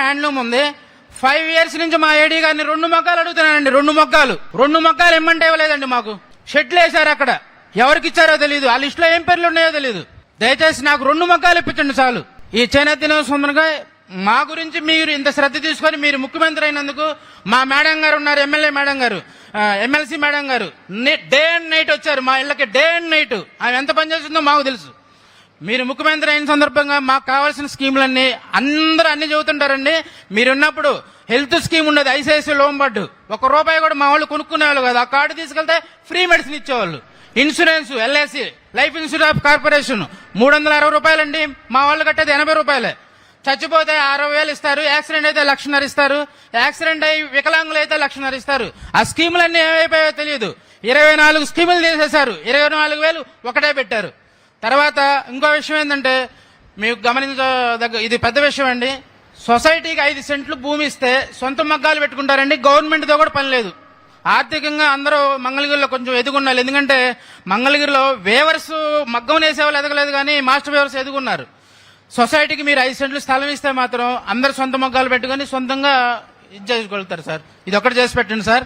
Handloom ఉంది. Five years నుంచి మా ఏడీ గారిని రెండు మొక్కలు అడుగుతున్నానండి రెండు మొక్కలు. రెండు మొక్కలు ఇమ్మంటే ఇవ్వలేదండి మాకు. షెట్లు వేశారు అక్కడ. ఎవరికి ఇచ్చారో తెలియదు ఆ లిస్ట్లో ఏం పేర్లు ఉన్నాయో తెలియదు దయచేసి నాకు రెండు మొక్కలు ఇప్పించండి చాలు. ఈ చేనేత దినోత్సవంగా మా గురించి మీరు ఇంత శ్రద్ధ తీసుకొని మీరు ముఖ్యమంత్రి అయినందుకు మా మేడం గారు ఉన్నారు ఎమ్మెల్యే మేడం గారు ఎమ్మెల్సీ మేడం గారు. డే అండ్ నైట్ వచ్చారు మా ఇళ్ళకి డే అండ్ నైట్ ఆమె ఎంత పనిచేస్తుందో మాకు తెలుసు. మీరు ముఖ్యమంత్రి అయిన సందర్భంగా మాకు కావాల్సిన స్కీములన్నీ అందరూ అన్ని చెబుతుంటారండి మీరున్నప్పుడు హెల్త్ స్కీమ్ ఉండదు ఐసిఐసి లోన్ బడ్డు ఒక రూపాయి కూడా మా వాళ్ళు కొనుక్కునేవాళ్ళు కదా. ఆ కార్డు తీసుకెళ్తే ఫ్రీ మెడిసిన్ ఇచ్చేవాళ్ళు. Insurance LIC life insurance corporation. మూడు వందల అరవై రూపాయలండి. మా వాళ్ళు కట్టేది ఎనభై రూపాయలే. చచ్చిపోతే అరవై వేలు ఇస్తారు. యాక్సిడెంట్ అయితే లక్షన్నర ఇస్తారు. యాక్సిడెంట్ అయి వికలాంగులు అయితే లక్షన్నర ఇస్తారు. ఆ స్కీములన్నీ ఏమైపోయాయో తెలియదు. ఇరవై నాలుగు స్కీములు తీసేశారు. ఇరవై నాలుగు వేలు ఒకటే పెట్టారు. తర్వాత ఇంకో విషయం ఏంటంటే మీకు గమనించదగ్గ ఇది పెద్ద విషయం అండి. సొసైటీకి ఐదు సెంట్లు భూమి ఇస్తే సొంత మగ్గాలు పెట్టుకుంటారండి గవర్నమెంట్తో కూడా పని లేదు. ఆర్థికంగా అందరూ మంగళగిరిలో కొంచెం ఎదుగున్నారు. ఎందుకంటే మంగళగిరిలో వేవర్స్ మగ్గం వేసేవాళ్ళు ఎదగలేదు కానీ మాస్టర్ వేవర్స్ ఎదుగున్నారు. సొసైటీకి మీరు ఐదు సెంట్లు స్థలం ఇస్తే మాత్రం అందరు సొంత మగ్గాలు పెట్టుకొని సొంతంగా ఇది చేసుకోగలుగుతారు సార్. ఇది ఒకటి చేసి పెట్టండి సార్.